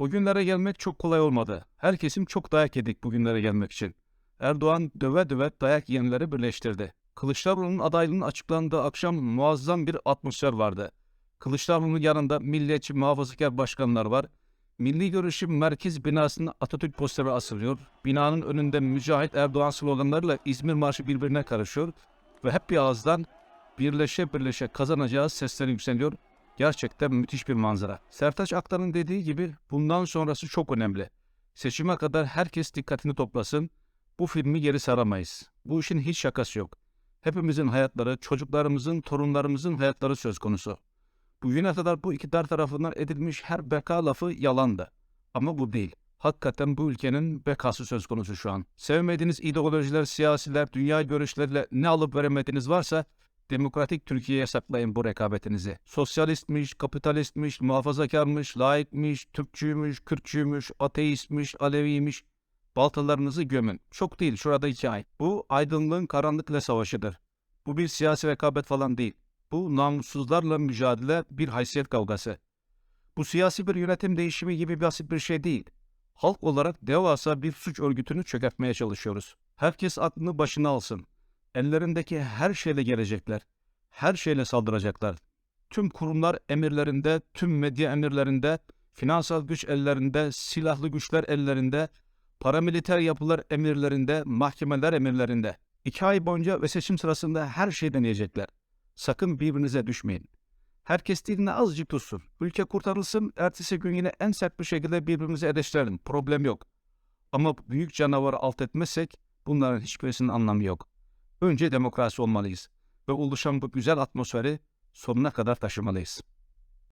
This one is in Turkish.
Bugünlere gelmek çok kolay olmadı. Her kesim çok dayak yedik bugünlere gelmek için. Erdoğan döve döve dayak yiyenleri birleştirdi. Kılıçdaroğlu'nun adaylığının açıklandığı akşam muazzam bir atmosfer vardı. Kılıçdaroğlu'nun yanında milliyetçi muhafazakar başkanlar var. Milli Görüşüm Merkez binasında Atatürk posteri asılıyor. Binanın önünde Mücahit Erdoğan sloganlarıyla İzmir Marşı birbirine karışıyor. Ve hep bir ağızdan birleşe birleşe kazanacağız sesleri yükseliyor. Gerçekten müthiş bir manzara. Sertaç Aktan'ın dediği gibi bundan sonrası çok önemli. Seçime kadar herkes dikkatini toplasın. Bu filmi geri saramayız. Bu işin hiç şakası yok. Hepimizin hayatları, çocuklarımızın, torunlarımızın hayatları söz konusu. Bugüne kadar bu iktidar tarafından edilmiş her beka lafı yalandı. Ama bu değil. Hakikaten bu ülkenin bekası söz konusu şu an. Sevmediğiniz ideolojiler, siyasiler, dünya görüşleriyle ne alıp veremediğiniz varsa demokratik Türkiye'ye saklayın bu rekabetinizi. Sosyalistmiş, kapitalistmiş, muhafazakarmış, laikmiş, Türkçüymüş, Kürtçüymüş, ateistmiş, Aleviymiş. Baltalarınızı gömün. Çok değil şurada iki ay. Bu aydınlığın karanlıkla savaşıdır. Bu bir siyasi rekabet falan değil. Bu namussuzlarla mücadele bir haysiyet kavgası. Bu siyasi bir yönetim değişimi gibi basit bir şey değil. Halk olarak devasa bir suç örgütünü çökertmeye çalışıyoruz. Herkes aklını başına alsın. Ellerindeki her şeyle gelecekler. Her şeyle saldıracaklar. Tüm kurumlar emirlerinde, tüm medya emirlerinde, finansal güç ellerinde, silahlı güçler ellerinde, paramiliter yapılar emirlerinde, mahkemeler emirlerinde. İki ay boyunca ve seçim sırasında her şey deneyecekler. Sakın birbirinize düşmeyin. Herkes diline azıcık tutsun. Ülke kurtarılsın, ertesi gün yine en sert bir şekilde birbirimizi eleştirelim. Problem yok. Ama büyük canavarı alt etmezsek bunların hiçbirisinin anlamı yok. Önce demokrasi olmalıyız ve oluşan bu güzel atmosferi sonuna kadar taşımalıyız.